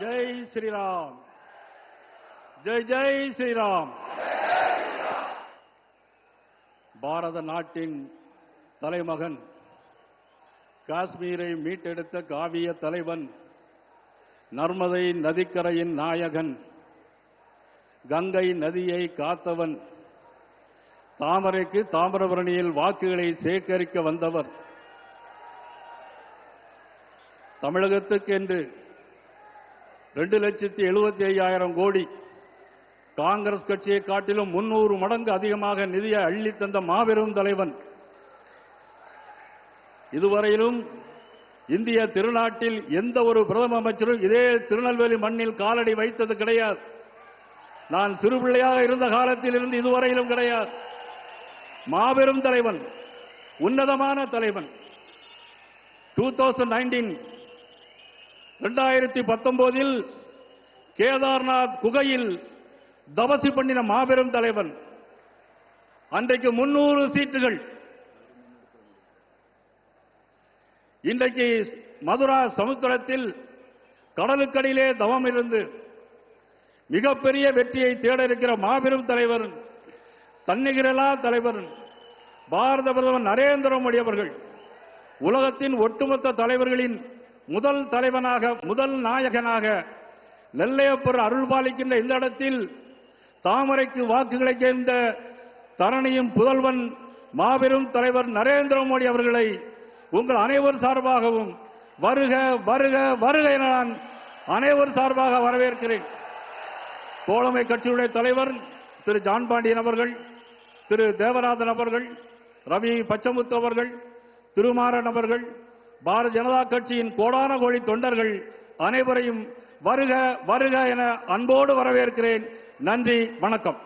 ஜெய் ஸ்ரீராம். ஜெய் ஜெய் ஸ்ரீராம். பாரத நாட்டின் தலைமகன் காஷ்மீரை மீட்டெடுத்த காவிய தலைவன் நர்மதை நதிக்கரையின் நாயகன் கங்கை நதியை காத்தவன் தாமரைக்கு தாமிரபரணியில் வாக்குகளை சேகரிக்க வந்தவர். தமிழகத்துக்கென்று ரெண்டு லட்சத்தி எழுபத்தி ஐயாயிரம் கோடி. காங்கிரஸ் கட்சியை காட்டிலும் முன்னூறு மடங்கு அதிகமாக நிதியை அள்ளி தந்த மாபெரும் தலைவன். இதுவரையிலும் இந்திய திருநாட்டில் எந்த ஒரு பிரதம அமைச்சரும் இதே திருநெல்வேலி மண்ணில் காலடி வைத்தது கிடையாது. நான் சிறுபிள்ளையாக இருந்த காலத்தில் இருந்து இதுவரையிலும் கிடையாது. மாபெரும் தலைவன் உன்னதமான தலைவன். டூ தௌசண்ட் நைன்டீன் ரெண்டாயிரத்தி பத்தொன்பதில் கேதார்நாத் குகையில் தவசி பண்ணின மாபெரும் தலைவன். அன்றைக்கு முன்னூறு சீட்டுகள். இன்றைக்கு மதுரா சமுத்திரத்தில் கடலுக்கடியிலே தவம் இருந்து மிகப்பெரிய வெற்றியை தேட இருக்கிற மாபெரும் தலைவர் தன்னிகரலா தலைவர் பாரத பிரதமர் நரேந்திர மோடி அவர்கள் உலகத்தின் ஒட்டுமொத்த தலைவர்களின் முதல் தலைவனாக முதல் நாயகனாக நெல்லையப்பர் அருள் பாலிக்கின்ற இந்த இடத்தில் தாமரைக்கு வாக்குகளை சேர்ந்த தரணியும் புதல்வன் மாபெரும் தலைவர் நரேந்திர மோடி அவர்களை உங்கள் அனைவர் சார்பாகவும் வருக வருக வருக என நான் அனைவர் சார்பாக வரவேற்கிறேன். தோழமை கட்சியுடைய தலைவர் திரு ஜான் பாண்டியன் அவர்கள் திரு தேவராதன் அவர்கள் ரவி பச்சமுத்து அவர்கள் திருமாறன் அவர்கள் பாரதிய ஜனதா கட்சியின் கோடான கோழி தொண்டர்கள் அனைவரையும் வருக வருக என அன்போடு வரவேற்கிறேன். நன்றி வணக்கம்.